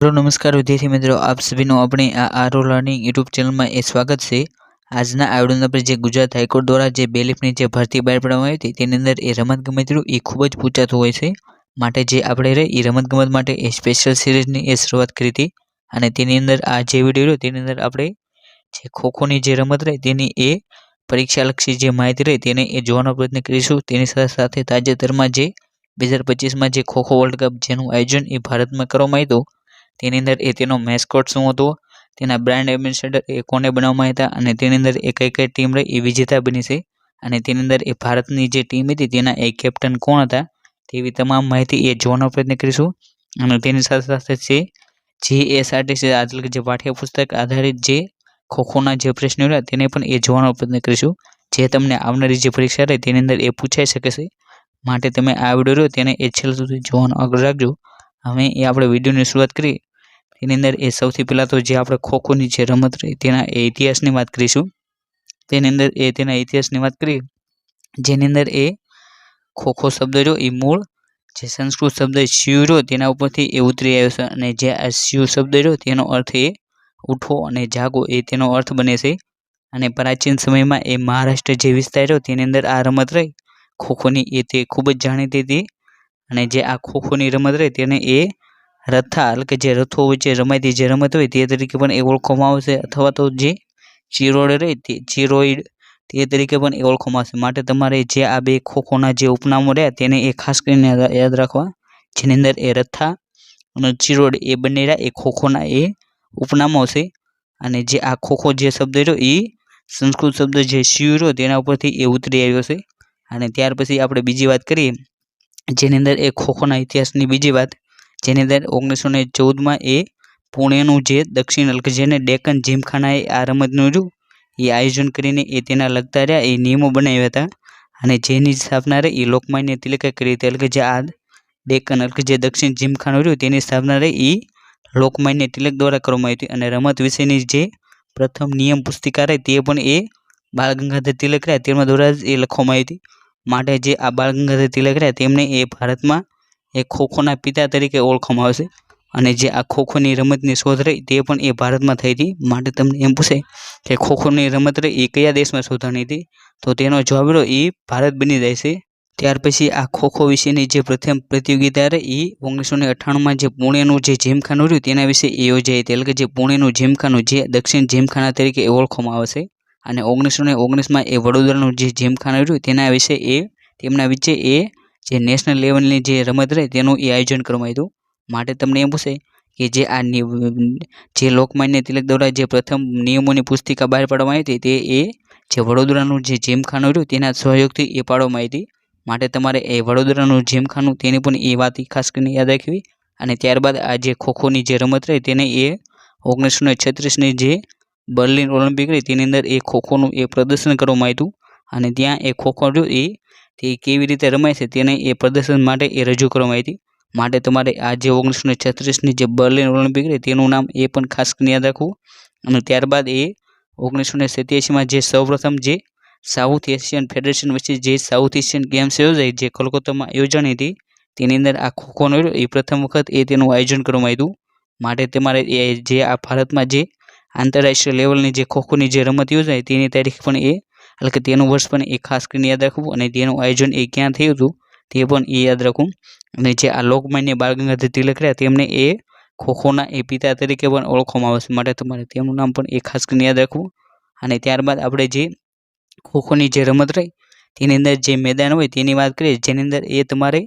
Hello નમસ્કાર વિદ્યાર્થી મિત્રો, આપ સભીનું આપણી આ આરો લર્નિંગ યુટ્યુબ ચેનલમાં એ સ્વાગત છે. આજના આયોડન પર જે ગુજરાત હાઈકોર્ટ દ્વારા જે બેલીફની જે ભરતી બહાર પાડવામાં આવી હતી, તેની અંદર એ રમતગમતનું એ ખૂબ જ પૂછાતું હોય છે. માટે જે આપણે રહી, એ રમતગમત માટે એ સ્પેશિયલ સિરીઝની એ શરૂઆત કરી હતી. અને તેની અંદર આ જે વીડિયો રહ્યો, તેની અંદર આપણે જે ખોખોની જે રમત રહી, તેની એ પરીક્ષાલક્ષી જે માહિતી રહી, તેને એ જોવાનો પ્રયત્ન કરીશું. તેની સાથે સાથે તાજેતરમાં જે બે હજાર પચીસમાં જે ખોખો વર્લ્ડ કપ જેનું આયોજન એ ભારતમાં કરવામાં આવ્યું તેની અંદર એ તેનો મેસ્કોટ શું હતો, તેના બ્રાન્ડ એમ્બેસેડર એ કોને બનાવવામાં હતા, અને તેની અંદર એ કઈ કઈ ટીમ રહી એ વિજેતા બની છે, અને તેની અંદર એ ભારતની જે ટીમ હતી તેના એ કેપ્ટન કોણ હતા, તેવી તમામ માહિતી એ જોવાનો પ્રયત્ન કરીશું. અને તેની સાથે સાથે છે જીએસઆરટીસી એસઆરટીસી કે જે પાઠ્યપુસ્તક આધારિત જે ખોખોના જે પ્રશ્નો રહ્યા તેને પણ એ જોવાનો પ્રયત્ન કરીશું. જે તમને આવનારી જે પરીક્ષા રહે તેની અંદર એ પૂછાઈ શકે છે. માટે તમે આ વીડિયો રહ્યો તેને એ છેલ્લે સુધી જોવાનો આગળ રાખજો. હવે એ આપણે વિડીયોની શરૂઆત કરી તેની અંદર એ સૌથી પહેલાં તો જે આપણે ખોખોની જે રમત રહી તેના એ ઇતિહાસની વાત કરીશું. તેની અંદર એ તેના ઇતિહાસની વાત કરીએ, જેની અંદર એ ખોખો શબ્દ રહ્યો, એ મૂળ, જે સંસ્કૃત શબ્દ શિવ રહ્યો તેના ઉપરથી એ ઉતરી આવ્યો છે અને જે આ શિવ શબ્દ રહ્યો તેનો અર્થ એ ઉઠો અને જાગો એ તેનો અર્થ બને છે. અને પ્રાચીન સમયમાં એ મહારાષ્ટ્ર જે વિસ્તાર રહ્યો તેની અંદર આ રમત રહી. ખોખોની એ તે ખૂબ જ જાણીતી હતી અને જે આ ખોખોની રમત રહી તેને એ રથા એટલે કે જે રથો વચ્ચે રમાતી જે રમત હોય તે તરીકે પણ એ ઓળખવામાં આવશે અથવા તો જે ચીરોડ રહે તે ચીરોઈડ તે તરીકે પણ એ ઓળખવામાં આવશે. માટે તમારે જે આ બે ખોખોના જે ઉપનામો રહ્યા તેને એ ખાસ કરીને યાદ રાખવા. જેની અંદર એ રથા અને ચીરોડ એ બંને રહ્યા, એ ખોખોના એ ઉપનામો છે. અને જે આ ખોખો જે શબ્દ રહ્યો એ સંસ્કૃત શબ્દ જે શિવ રહ્યો તેના ઉપરથી એ ઉતરી આવ્યો છે. અને ત્યાર પછી આપણે બીજી વાત કરીએ. જેની અંદર એ ખોખોના ઇતિહાસની બીજી વાત જેની અંદર ઓગણીસો ને ચૌદમાં એ પુણેનું જે દક્ષિણ એટલે જેને ડેકન જીમખાનાએ આ રમતનું જો એ આયોજન કરીને એ તેના લગતા રહ્યા, એ નિયમો બનાવ્યા હતા. અને જેની સ્થાપના રહી એ લોકમાન્ય તિલકે કરી હતી. એટલે કે જે આ ડેકન એટલે જે દક્ષિણ જીમખાનું રહ્યું, તેની સ્થાપના રહી એ લોકમાન્ય તિલક દ્વારા કરવામાં આવી અને રમત વિશેની જે પ્રથમ નિયમ પુસ્તિકા રહી તે પણ એ બાળ ગંગાધર તિલક રહ્યા તેમના દ્વારા જ એ લખવામાં આવી હતી. માટે જે આ બાળ ગંગાધર તિલક રહ્યા, તેમને એ ભારતમાં એ ખોખોના પિતા તરીકે ઓળખવામાં આવશે અને જે આ ખોખોની રમતની શોધ રહી તે પણ એ ભારતમાં થઈ હતી. માટે તમને એમ પૂછે કે ખોખોની રમત રહી એ કયા દેશમાં શોધાણી હતી? તો તેનો જવાબ રહ્યો એ ભારત બની જાય છે. ત્યાર પછી આ ખોખો વિશેની જે પ્રથમ પ્રતિયોગિતા રહી એ ઓગણીસો ને અઠ્ઠાણુંમાં જે પુણેનું જે જીમખાનું રહ્યું તેના વિશે એ યોજાઈ હતી. એટલે કે જે પુણેનું જીમખાનું, જે દક્ષિણ જીમખાના તરીકે ઓળખવામાં આવશે અને ઓગણીસો ને ઓગણીસમાં એ વડોદરાનું જે જીમખાનું રહ્યું તેના વિશે એ તેમના વિશે એ જે નેશનલ લેવલની જે રમત રહે તેનું એ આયોજન કરવામાં આવ્યું માટે તમને એમ પૂછે કે જે આ જે લોકમાન્ય તિલક દ્વારા જે પ્રથમ નિયમોની પુસ્તિકા બહાર પાડવામાં આવી હતી તે એ જે વડોદરાનું જે જીમખાનું રહ્યું તેના સહયોગથી એ પાડવામાં આવી હતી. માટે તમારે એ વડોદરાનું જીમખાનું તેની પણ એ વાત ખાસ કરીને યાદ રાખવી. અને ત્યારબાદ આ જે ખોખોની જે રમત રહી તેને એ ઓગણીસો ને છત્રીસની જે બર્લિન ઓલિમ્પિક રહી તેની અંદર એ ખોખોનું એ પ્રદર્શન કરવામાં આવ્યું અને ત્યાં એ ખોખો રહ્યું એ તે કેવી રીતે રમાય છે તેને એ પ્રદર્શન માટે એ રજૂ કરવામાં આવી હતી. માટે તમારે આ જે ઓગણીસો ને છત્રીસની જે બર્લિન ઓલિમ્પિક રહી તેનું નામ એ પણ ખાસ યાદ રાખવું. અને ત્યારબાદ એ ઓગણીસો ને સત્યાસીમાં જે સૌપ્રથમ જે સાઉથ એશિયન ફેડરેશન વચ્ચે જે સાઉથ એશિયન ગેમ્સ યોજાઈ જે કોલકાતામાં યોજાણી હતી, તેની અંદર આ ખોખોનો એ પ્રથમ વખત એ તેનું આયોજન કરવામાં આવ્યું. માટે તમારે એ જે આ ભારતમાં જે આંતરરાષ્ટ્રીય લેવલની જે ખોખોની જે રમત યોજાય તેની તારીખ પણ એ એટલે કે તેનું વર્ષ પણ એ ખાસ કરીને યાદ રાખવું અને તેનું આયોજન એ ક્યાં થયું હતું તે પણ એ યાદ રાખવું. અને જે આ લોકમાન્ય બાળ ગંગાધર તિલક રહ્યા તેમને એ ખોખોના એ પિતા તરીકે પણ ઓળખવામાં આવે છે. માટે તમારે તેમનું નામ પણ એ ખાસ કરીને યાદ રાખવું. અને ત્યારબાદ આપણે જે ખોખોની જે રમત રહી તેની અંદર જે મેદાન હોય તેની વાત કરીએ જેની અંદર એ તમારે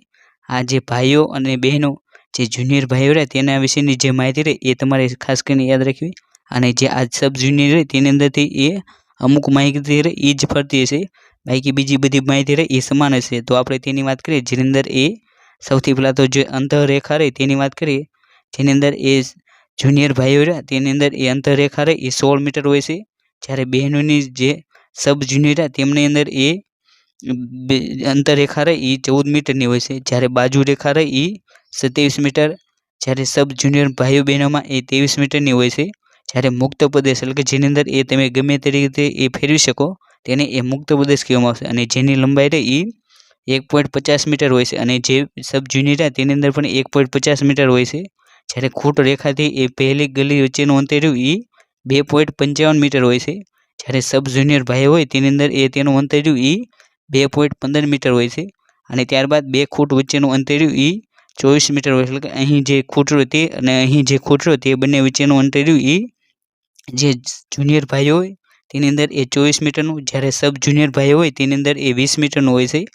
આ જે ભાઈઓ અને બહેનો જે જુનિયર ભાઈઓ રહે તેના વિશેની જે માહિતી રહે એ તમારે ખાસ કરીને યાદ રાખવી. અને જે આ સબ જુનિયર રહે તેની અંદરથી એ અમુક માહિતી રહે એ જ ફરતી હશે. બાકી બીજી બધી માહિતી રહે એ સમાન હશે. તો આપણે તેની વાત કરીએ, જેની અંદર એ સૌથી પહેલાં તો જે અંતરરેખા રહે તેની વાત કરીએ, જેની અંદર એ જુનિયર ભાઈઓ રહ્યા, તેની અંદર એ અંતરરેખા રહે, એ સોળ મીટર હોય છે. જ્યારે બહેનોની જે સબ જુનિયર રહ્યા, તેમની અંદર એ અંતરરેખા રહે એ ચૌદ મીટરની હોય છે. જ્યારે બાજુ રેખા રહે એ સત્યાવીસ મીટર. જ્યારે સબ જુનિયર ભાઈઓ બહેનોમાં એ ત્રેવીસ મીટરની હોય છે. જ્યારે મુક્ત પ્રદેશ એટલે કે જેની અંદર એ તમે ગમે તે રીતે એ ફેરવી શકો, તેને એ મુક્ત પ્રદેશ કહેવામાં આવશે. અને જેની લંબાઈ રહે એ એક પોઈન્ટ પચાસ મીટર હોય છે. અને જે સબ જુનિયર તેની અંદર પણ એક પોઈન્ટ પચાસ મીટર હોય છે. જ્યારે ખૂટ રેખાથી એ પહેલી ગલી વચ્ચેનું અંતર રહ્યું એ બે પોઈન્ટ પંચાવન મીટર હોય છે. જ્યારે સબ જુનિયર ભાઈ હોય તેની અંદર એ તેનું અંતર રહ્યું એ બે પોઈન્ટ પંદર મીટર હોય છે. અને ત્યારબાદ બે ખૂટ વચ્ચેનું અંતર રહ્યું એ ચોવીસ મીટર હોય એટલે કે અહીં જે ખૂટ રહ્યું તે અને અહીં જે ખૂટ રહ્યું તે બંને વચ્ચેનું અંતર રહ્યું એ જે જુનિયર ભાઈઓ હોય, તેની અંદર એ ચોવીસ મીટરનું, જ્યારે સબ જુનિયર ભાઈઓ હોય, તેની અંદર એ વીસ મીટરનું હોય છે.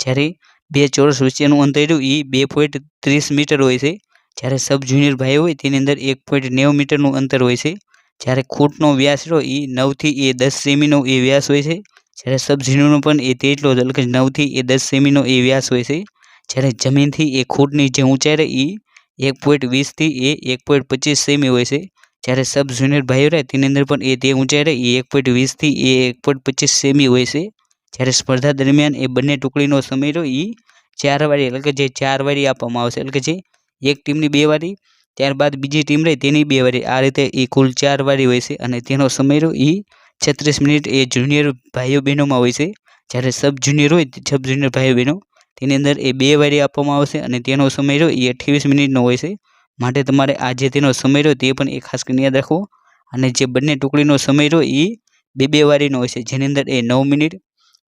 જ્યારે બે ચોરસ વચ્ચેનું અંતર રહ્યું એ બે પોઈન્ટ ત્રીસ મીટર હોય છે. જ્યારે સબ જુનિયર ભાઈઓ હોય, તેની અંદર એક પોઈન્ટ નેવું મીટરનું અંતર હોય છે. જ્યારે ખૂટનો વ્યાસ રહ્યો એ નવથી એ દસ સેમીનો એ વ્યાસ હોય છે. જ્યારે સબ જુનિયરનો પણ એ તેટલો એટલે કે નવથી એ દસ સેમીનો એ વ્યાસ હોય છે. જ્યારે જમીનથી એ ખૂટની જે ઊંચાઈ રહે એ એક પોઈન્ટ વીસથી એ એક પોઈન્ટ પચીસ સેમી હોય છે. જ્યારે સબ જુનિયર ભાઈઓ રહે, તેની અંદર પણ એ તે ઊંચાઈ રહે, એ એક પોઈન્ટ વીસથી એ એક પોઈન્ટ પચીસ સેમી હોય છે. જ્યારે સ્પર્ધા દરમિયાન એ બંને ટુકડીનો સમય રહ્યો એ ચાર વારી એટલે કે જે ચાર વારી આપવામાં આવશે, એટલે કે જે એક ટીમની બે વારી ત્યારબાદ બીજી ટીમ રહે, તેની બે વારી આ રીતે એ કુલ ચાર વારી હોય છે, અને તેનો સમય રહ્યો એ છત્રીસ મિનિટ એ જુનિયર ભાઈઓ બહેનોમાં હોય છે. જ્યારે સબ જુનિયર હોય સબ જુનિયર ભાઈઓ બહેનો, તેની અંદર એ બે વારી આપવામાં આવશે, અને તેનો સમય રહ્યો એ અઠ્યાવીસ મિનિટનો હોય છે. માટે તમારે આ જે તેનો સમય રહ્યો તે પણ એ ખાસ કરીને યાદ રાખવો અને જે બંને ટુકડીનો સમય રહ્યો એ બે બે વારીનો હોય છે. જેની અંદર એ નવ મિનિટ,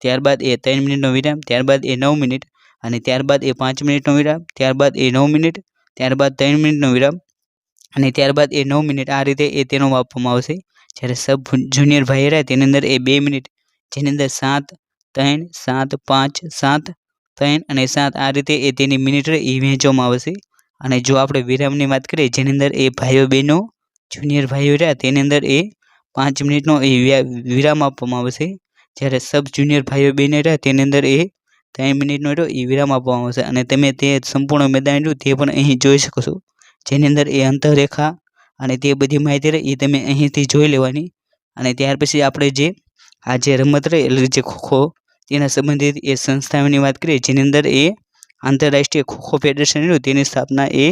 ત્યારબાદ એ ત્રણ મિનિટનો વિરામ, ત્યારબાદ એ નવ મિનિટ અને ત્યારબાદ એ પાંચ મિનિટનો વિરામ, ત્યારબાદ એ નવ મિનિટ, ત્યારબાદ ત્રણ મિનિટનો વિરામ અને ત્યારબાદ એ નવ મિનિટ આ રીતે એ તેનો આપવામાં આવશે. જ્યારે સબ જુનિયર ભાઈ રહ્યા તેની અંદર એ બે મિનિટ, જેની અંદર સાત, ત્રણ, સાત, પાંચ, સાત, ત્રણ અને સાત આ રીતે એ તેની મિનિટ રહે એ વહેંચવામાં આવશે. અને જો આપણે વિરામની વાત કરીએ, જેની અંદર એ ભાઈઓ બહેનો જુનિયર ભાઈઓ રહ્યા, તેની અંદર એ પાંચ મિનિટનો એ વિરામ આપવામાં આવશે. જ્યારે સબ જુનિયર ભાઈઓ બહેનો રહ્યા, તેની અંદર એ ત્રણ મિનિટનો રહ્યો, એ વિરામ આપવામાં આવશે. અને તમે તે સંપૂર્ણ મેદાન રહ્યું, તે પણ અહીં જોઈ શકો છો. જેની અંદર એ અંતરેખા અને તે બધી માહિતી રહે, એ તમે અહીંથી જોઈ લેવાની. અને ત્યાર પછી આપણે જે, આ જે રમત રહે, એટલે જે ખોખો, તેના સંબંધિત એ સંસ્થાઓની વાત કરીએ, જેની અંદર એ આંતરરાષ્ટ્રીય ખોખો ફેડરેશન રહ્યું તેની સ્થાપના એ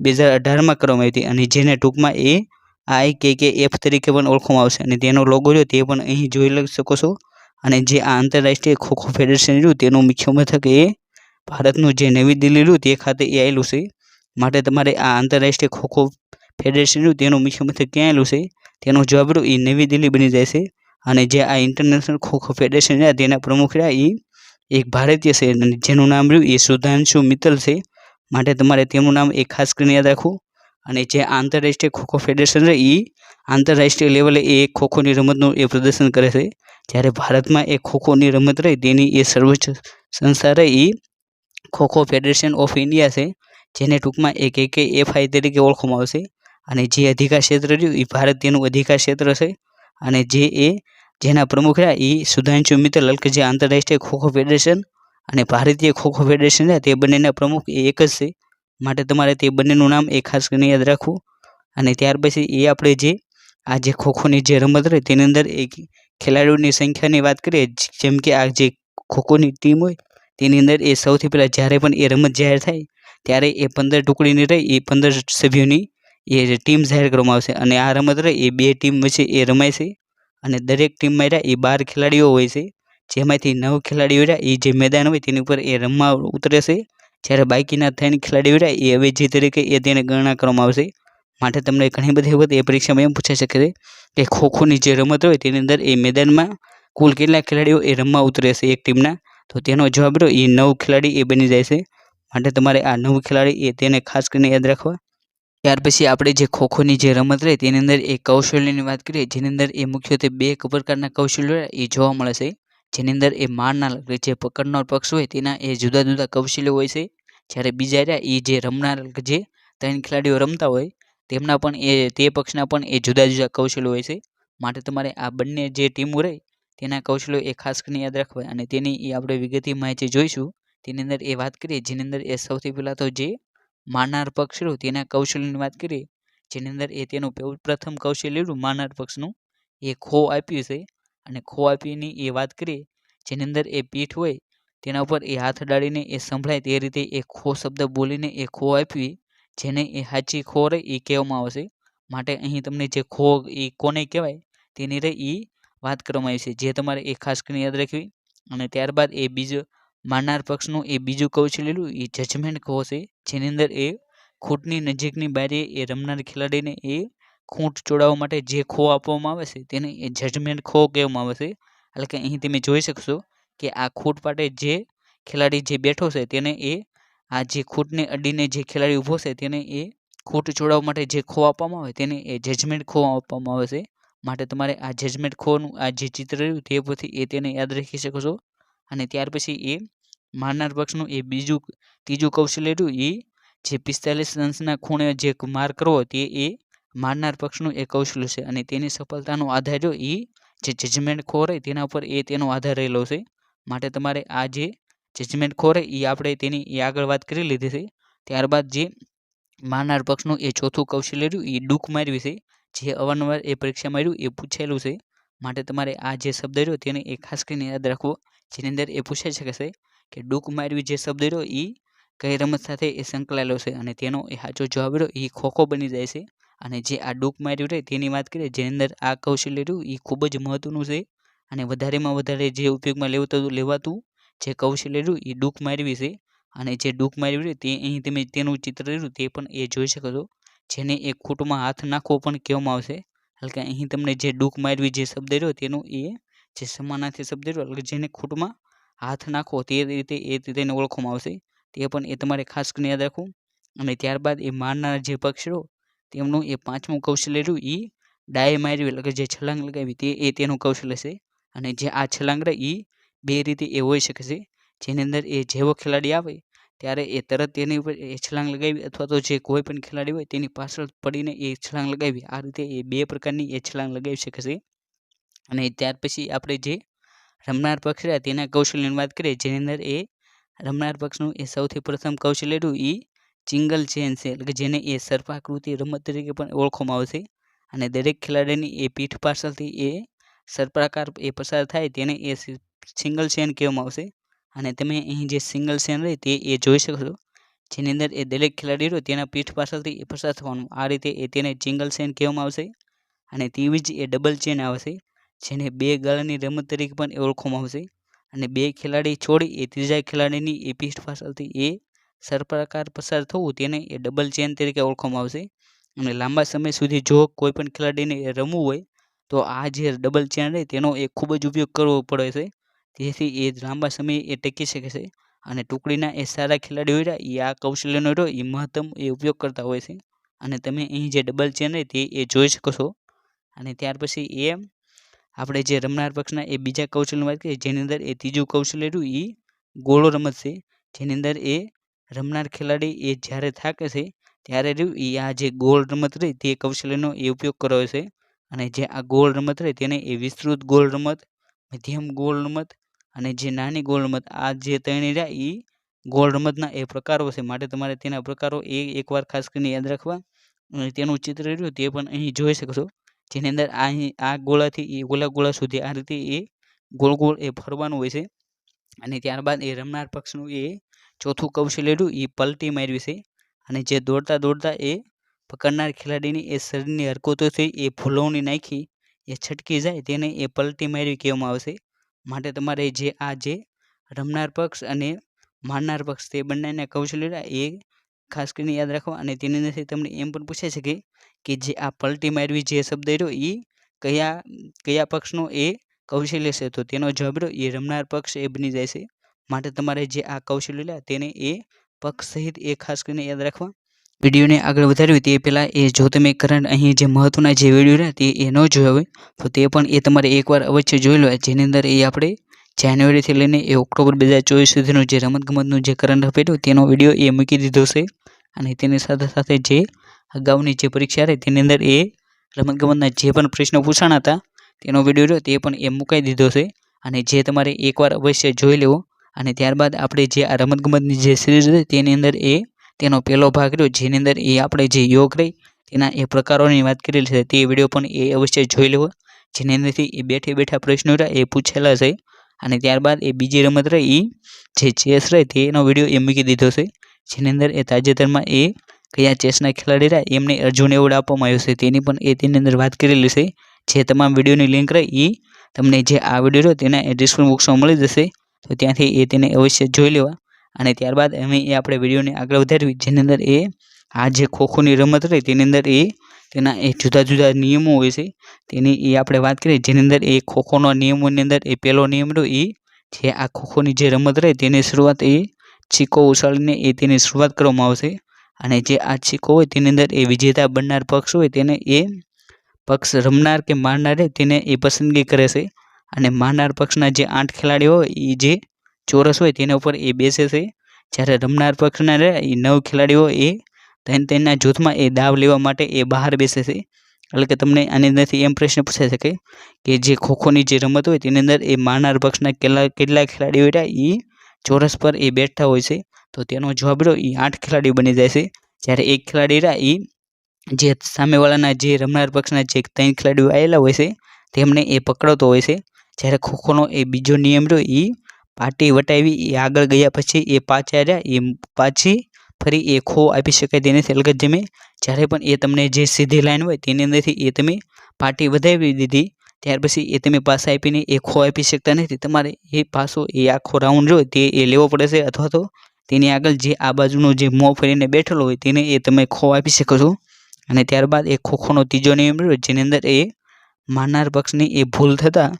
બે હજાર અઢારમાં કરવામાં આવી હતી અને જેને ટૂંકમાં એ આઈ કે કે એફ તરીકે પણ ઓળખવામાં આવશે અને તેનો લોગો રહ્યો તે પણ અહીં જોઈ લઈ શકો છો. અને જે આ આંતરરાષ્ટ્રીય ખોખો ફેડરેશન રહ્યું તેનું મુખ્ય મથક એ ભારતનું જે નવી દિલ્હી રહ્યું તે ખાતે એ આવેલું છે. માટે તમારે આ આંતરરાષ્ટ્રીય ખોખો ફેડરેશન રહ્યું તેનું મુખ્ય મથક ક્યાં આવેલું છે? તેનો જવાબ રહ્યો એ નવી દિલ્હી બની જાય છે. અને જે આ ઇન્ટરનેશનલ ખોખો ફેડરેશન રહ્યા તેના પ્રમુખ રહ્યા એ એક ભારતીય છે જેનું નામ રહ્યું એ સુધાંશુ મિત્તલ છે. માટે તમારે તેમનું નામ એ ખાસ કરીને યાદ રાખવું. અને જે આંતરરાષ્ટ્રીય ખોખો ફેડરેશન રહે એ આંતરરાષ્ટ્રીય લેવલે એ ખોખોની રમતનું એ પ્રદર્શન કરે છે. જ્યારે ભારતમાં એ ખોખોની રમત રહી, તેની એ સર્વોચ્ચ સંસ્થા રહી એ ખોખો ફેડરેશન ઓફ ઇન્ડિયા છે, જેને ટૂંકમાં એક એક એફઆઈ તરીકે ઓળખવામાં આવશે. અને જે અધિકાર ક્ષેત્ર રહ્યું એ ભારત તેનું અધિકાર ક્ષેત્ર છે. અને જે એ જેના પ્રમુખ રહ્યા એ સુધાંશુ મિત્તલ કે જે આંતરરાષ્ટ્રીય ખોખો ફેડરેશન અને ભારતીય ખોખો ફેડરેશન રહ્યા. તે બંનેના પ્રમુખ એ એક જ છે. માટે તમારે તે બંનેનું નામ એ ખાસ કરીને યાદ રાખવું. અને ત્યાર પછી એ આપણે જે, આ જે ખોખોની જે રમત રહે, તેની અંદર એક ખેલાડીઓની સંખ્યાની વાત કરીએ, જેમ કે આ જે ખોખોની ટીમ હોય, તેની અંદર એ સૌથી પહેલાં જ્યારે પણ એ રમત જાહેર થાય, ત્યારે એ પંદર ટુકડીની રહી, એ પંદર સભ્યોની એ ટીમ જાહેર કરવામાં આવશે. અને આ રમત રહે, એ બે ટીમ વચ્ચે એ રમાય છે. અને દરેક ટીમમાં રહ્યા એ બાર ખેલાડીઓ હોય છે. જેમાંથી નવ ખેલાડીઓ રહ્યા એ જે મેદાન હોય તેની ઉપર એ રમવા ઉતરે છે. જ્યારે બાકીના ત્રણ ખેલાડીઓ રહ્યા, એ અવેજી તરીકે એ તેને ગણના કરવામાં આવશે. માટે તમને ઘણી બધી વખત એ પરીક્ષામાં એમ પૂછાઈ શકે છે કે ખોખોની જે રમત હોય તેની અંદર એ મેદાનમાં કુલ કેટલા ખેલાડીઓ એ રમવા ઉતરે છે એક ટીમના તો તેનો જવાબ રહ્યો એ નવ ખેલાડી એ બની જાય છે. માટે તમારે આ નવ ખેલાડી એ તેને ખાસ કરીને યાદ રાખવા. ત્યાર પછી આપણે જે ખોખોની જે રમત રહે, તેની અંદર એ કૌશલ્યની વાત કરીએ, જેની અંદર એ મુખ્યત્વે બે પ્રકારના કૌશલ્યો એ જોવા મળે છે. જેની અંદર એ મારનાર જે પકડનાર પક્ષ હોય, તેના એ જુદા જુદા કૌશલ્યો હોય છે. જ્યારે બીજા રહ્યા એ જે રમનાર જે ત્રણ ખેલાડીઓ રમતા હોય, તેમના પણ એ, તે પક્ષના પણ એ જુદા જુદા કૌશલ્યો હોય છે. માટે તમારે આ બંને જે ટીમો રહે, તેના કૌશલ્યો એ ખાસ કરીને યાદ રાખવા અને તેની એ આપણે વિગતની માહિતી જોઈશું, તેની અંદર એ વાત કરીએ, જેની અંદર એ સૌથી પહેલાં તો જે મારનાર પક્ષ રહ્યું તેના કૌશલ્યની વાત કરીએ, જેની અંદર એ તેનું પ્રથમ કૌશલ્ય રહ્યું માનાર પક્ષનું એ ખો આપ્યું છે. અને ખો આપીની એ વાત કરીએ, જેની અંદર એ પીઠ હોય, તેના ઉપર એ હાથ અડાડીને એ સંભળાય, તે રીતે એ ખો શબ્દ બોલીને એ ખો આપવી, જેને એ સાચી ખો રહે એ કહેવામાં આવશે માટે અહીં તમને જે ખો એ કોને કહેવાય? તેની રહે એ વાત કરવામાં આવી છે. જે તમારે એ ખાસ કરીને યાદ રાખવી. અને ત્યારબાદ એ બીજું મારનાર પક્ષનું એ બીજું કૌશલ્ય એ જજમેન્ટ કહો છે. જેની અંદર એ ખૂંટની નજીકની બારીએ એ રમનાર ખેલાડીને એ ખૂંટ ચોડાવવા માટે જે ખો આપવામાં આવે છે, તેને એ જજમેન્ટ ખો કહેવામાં આવે છે. એટલે કે અહીં તમે જોઈ શકશો કે આ ખૂંટ માટે જે ખેલાડી જે બેઠો છે, તેને એ આ જે ખૂંટને અડીને જે ખેલાડી ઊભો છે, તેને એ ખૂંટ ચોડાવવા માટે જે ખો આપવામાં આવે, તેને એ જજમેન્ટ ખો આપવામાં આવે છે. માટે તમારે આ જજમેન્ટ ખોનું આ જે ચિત્ર રહ્યું તે પરથી એ તેને યાદ રાખી શકો છો. અને ત્યાર પછી એ મારનાર પક્ષનું એ બીજું ત્રીજું કૌશલ્ય રહ્યું એ જે પિસ્તાલીસ અંશના ખૂણે જે માર કરવો તે એ મારનાર પક્ષનું એ કૌશલ્ય છે. અને તેની સફળતાનો આધાર જો એ જે જજમેન્ટ ખો રહે તેના ઉપર એ તેનો આધાર રહેલો છે. માટે તમારે આ જે જજમેન્ટ ખો રહે એ આપણે તેની એ આગળ વાત કરી લીધી છે. ત્યારબાદ જે મારનાર પક્ષનું એ ચોથું કૌશલ્ય રહ્યું એ ડૂક મારવી છે. જે અવારનવાર એ પરીક્ષામાં રહ્યું એ પૂછેલું છે. માટે તમારે આ જે શબ્દ રહ્યો તેને એ ખાસ કરીને યાદ રાખવો. જેની અંદર એ પૂછાઈ શકે છે કે ડૂક મારવી જે શબ્દ રહ્યો એ કઈ રમત સાથે એ સંકળાયેલો છે અને તેનો એ સાચો જવાબ રહ્યો એ ખોખો બની જાય છે. અને જે આ ડૂક માર્યું રહે તેની વાત કરીએ, જેની અંદર આ કૌશલ્ય રહ્યું એ ખૂબ જ મહત્વનું છે. અને વધારેમાં વધારે જે ઉપયોગમાં લેવાતું લેવાતું જે કૌશલ્ય રહ્યું એ ડૂક મારવી છે. અને જે ડૂક માર્યું રહી તે અહીં તમે તેનું ચિત્ર રહ્યું તે પણ એ જોઈ શકો છો. જેને એ ખૂંટમાં હાથ નાખવો પણ કહેવામાં આવશે. એટલે કે અહીં તમને જે ડૂક મારવી જે શબ્દ રહ્યો તેનો એ જે સમાનાર્થી શબ્દ રહ્યો એટલે જેને ખૂંટમાં હાથ નાખો તે રીતે એ તેને ઓળખવામાં આવશે. તે પણ એ તમારે ખાસ કરીને યાદ રાખવું. અને ત્યારબાદ એ મારનાર જે પક્ષ તેમનું એ પાંચમું કૌશલ્ય રહ્યું એ ડાય મારવી એટલે કે જે છલાંગ લગાવી તે એ તેનું કૌશલ્ય છે. અને જે આ છલાંગ રહે એ બે રીતે એ હોઈ શકે છે. જેની અંદર એ જેવો ખેલાડી આવે ત્યારે એ તરત તેની ઉપર એ છલાંગ લગાવી અથવા તો જે કોઈ પણ ખેલાડી હોય તેની પાછળ પડીને એ છલાંગ લગાવી. આ રીતે એ બે પ્રકારની એ છલાંગ લગાવી શકે છે. અને ત્યાર પછી આપણે જે રમનાર પક્ષ રહ્યા તેના કૌશલ્યની વાત કરીએ, જેની અંદર એ રમનાર પક્ષનું એ સૌથી પ્રથમ કૌશલ્ય હતું એ ચિંગલ ચેન છે, એટલે કે જેને એ સર્પાકૃતિ રમત તરીકે પણ ઓળખવામાં આવે છે. અને દરેક ખેલાડીની એ પીઠ પાછળથી એ સર્પાકાર એ પસાર થાય, તેને એ સિંગલ ચેન કહેવામાં આવશે અને તમે અહીં જે સિંગલ ચેન રહી તે એ જોઈ શકો છો. જેની અંદર એ દરેક ખેલાડી રહ્યો તેના પીઠ પાછળથી એ પસાર થવાનું. આ રીતે એ તેને ચિંગલ ચેન કહેવામાં આવશે અને તેવી જ એ ડબલ ચેન આવશે જેને બે ગાળાની રમત તરીકે પણ ઓળખવામાં આવશે. અને બે ખેલાડી છોડી એ ત્રીજા ખેલાડીની એ પીઠ પાછળથી એ સર્પાકાર પસાર થવું તેને એ ડબલ ચેન તરીકે ઓળખવામાં આવશે. અને લાંબા સમય સુધી જો કોઈ પણ ખેલાડીને રમવું હોય તો આ જે ડબલ ચેન રહે તેનો એ ખૂબ જ ઉપયોગ કરવો પડે છે. જેથી એ લાંબા સમયે એ ટકી શકે છે અને ટુકડીના એ સારા ખેલાડીઓ રહ્યા એ આ કૌશલ્યનો રહ્યો એ મહત્તમ એ ઉપયોગ કરતા હોય છે. અને તમે અહીં જે ડબલ ચેન રહી તે એ જોઈ શકો છો. અને ત્યાર પછી એ આપણે જે રમનાર પક્ષના એ બીજા કૌશલ્યની વાત કરીએ, જેની અંદર એ ત્રીજું કૌશલ્ય રહ્યું એ ગોળો રમત છે. જેની અંદર એ રમનાર ખેલાડી એ જ્યારે થાકે છે, ત્યારે રહ્યું એ આ જે ગોળ રમત રહી તે કૌશલ્યનો એ ઉપયોગ કર્યો છે. અને જે આ ગોળ રમત રહી તેને એ વિસ્તૃત ગોળ રમત, મધ્યમ ગોળ રમત અને જે નાની ગોળ રમત આ જે ત્રણે રહ્યા એ ગોળ રમતના એ પ્રકારો છે. માટે તમારે તેના પ્રકારો એ એકવાર ખાસ કરીને યાદ રાખવા. અને તેનું ચિત્ર રહ્યું તે પણ અહીં જોઈ શકશો. જેની અંદર આ અહીં આ ગોળાથી એ ગોલા ગોળા સુધી આ રીતે એ ગોળ ગોળ એ ફરવાનું હોય છે. અને ત્યારબાદ એ રમનાર પક્ષનું એ ચોથું કૌશલ્ય રહ્યું એ પલટી માર્યું છે. અને જે દોડતા દોડતા એ પકડનાર ખેલાડીની એ શરીરની હરકતોથી એ ભૂલોની નાખી, એ છટકી જાય તેને એ પલટી માર્યું કહેવામાં આવશે માટે તમારે જે આ જે રમનાર પક્ષ અને મારનાર પક્ષ તે બંનેના કૌશલ્ય એ ખાસ કરીને યાદ રાખવા અને તેની અંદરથી તમને એમ પણ પૂછાઈ શકે કે જે આ પલટી મારવી જે શબ્દ રહ્યો એ કયા કયા પક્ષનો એ કૌશલ્ય છે? તો તેનો જવાબ રહ્યો એ રમનાર પક્ષ એ બની જાય છે. માટે તમારે જે આ કૌશલ્ય તેને એ પક્ષ સહિત એ ખાસ કરીને યાદ રાખવા વિડીયોને આગળ વધારવી તે પહેલાં એ જો તમે કરંટ અહીં જે મહત્ત્વના જે વીડિયો રહ્યા તે એ ન જોયા હોય, તો તે પણ એ તમારે એકવાર અવશ્ય જોઈ લો. જેની અંદર એ આપણે જાન્યુઆરીથી લઈને એ ઓક્ટોબર બે ચોવીસ સુધીનું જે રમતગમતનું જે કરંટ અફેર તેનો વીડિયો એ મૂકી દીધો છે. અને તેની સાથે સાથે જે અગાઉની જે પરીક્ષા રહી તેની અંદર એ રમતગમતના જે પણ પ્રશ્નો પૂછાણા હતા તેનો વીડિયો રહ્યો તે પણ એ મુકાઈ દીધો છે. અને જે તમારે એકવાર અવશ્ય જોઈ લેવો. અને ત્યારબાદ આપણે જે આ રમતગમતની જે સિરીઝ હતી તેની અંદર એ તેનો પહેલો ભાગ રહ્યો, જેની અંદર એ આપણે જે યોગ રહી, તેના એ પ્રકારોની વાત કરેલી છે, તે વીડિયો પણ એ અવશ્ય જોઈ લેવો. જેની અંદરથી એ બેઠે બેઠા પ્રશ્નો રહ્યા, એ પૂછેલા છે. અને ત્યારબાદ એ બીજી રમત રહી એ જે ચેસ રહી, તેનો વીડિયો એ મૂકી દીધો છે. જેની અંદર એ તાજેતરમાં એ કયા ચેસના ખેલાડી રહ્યા, એમને અર્જુન એવોર્ડ આપવામાં આવ્યો છે. તેની પણ એ તેની અંદર વાત કરેલી છે. જે તમામ વિડીયોની લિંક રહી એ તમને જે આ વીડિયો રહ્યો, તેના એ ડિસ્ક્રિપ્શન બોક્સમાં મળી જશે. તો ત્યાંથી એ તેને અવશ્ય જોઈ લેવા. અને ત્યારબાદ અમે એ આપણે વિડીયોને આગળ વધારવી જેની અંદર એ આ જે ખોખોની રમત રહી, તેની અંદર એ તેના એ જુદા જુદા નિયમો હોય છે, તેની એ આપણે વાત કરીએ, જેની અંદર એ ખોખોના નિયમોની અંદર એ પહેલો નિયમ રહ્યો એ જે આ ખોખોની જે રમત રહે, તેની શરૂઆત એ છીકો ઉછાળીને એ તેની શરૂઆત કરવામાં આવશે અને જે આ છીકો હોય, તેની અંદર એ વિજેતા બનનાર પક્ષ હોય, તેને એ પક્ષ રમનાર કે મારનાર તેને એ પસંદગી કરે છે અને મારનાર પક્ષના જે આઠ ખેલાડીઓ હોય એ જે ચોરસ હોય તેના ઉપર એ બેસે છે. જ્યારે રમનાર પક્ષના એ નવ ખેલાડીઓ એ ત્રણ ત્રણના જૂથમાં એ દાવ લેવા માટે એ બહાર બેસે છે. એટલે કે તમને આની અંદરથી એમ પ્રશ્ન પૂછાઈ શકે કે જે ખોખોની જે રમત હોય તેની અંદર એ મારનાર પક્ષના કેટલા કેટલા ખેલાડીઓ હતા એ ચોરસ પર એ બેઠતા હોય છે. તો તેનો જવાબ રહ્યો એ આઠ ખેલાડીઓ બની જાય છે. જ્યારે એક ખેલાડી રહ્યા એ જે સામેવાળાના જે રમનાર પક્ષના જે ત્રણ ખેલાડીઓ આવેલા હોય છે, તેમને એ પકડતો હોય છે. જ્યારે ખોખોનો એ બીજો નિયમ રહ્યો એ પાટી વટાવી, એ આગળ ગયા પછી એ પાછા રહ્યા એ પાછી ફરી એ ખો આપી શકાય તે નથી એટલે કે તમે જ્યારે પણ એ તમને જે સીધી લાઈન હોય તેની અંદરથી એ તમે પાટી વધાવી દીધી, ત્યાર પછી એ તમે પાછા આપીને એ ખો આપી શકતા નથી. તમારે એ પાસો, એ આખો રાઉન્ડ રહ્યો તે એ લેવો પડે છે અથવા તો તેની આગળ જે આ બાજુનો જે મોં ફરીને બેઠેલો હોય તેને એ તમે ખો આપી શકો છો. અને ત્યારબાદ એ ખોખોનો ત્રીજો નિયમ રહ્યો, જેની અંદર એ મારનાર પક્ષની એ ભૂલ થતાં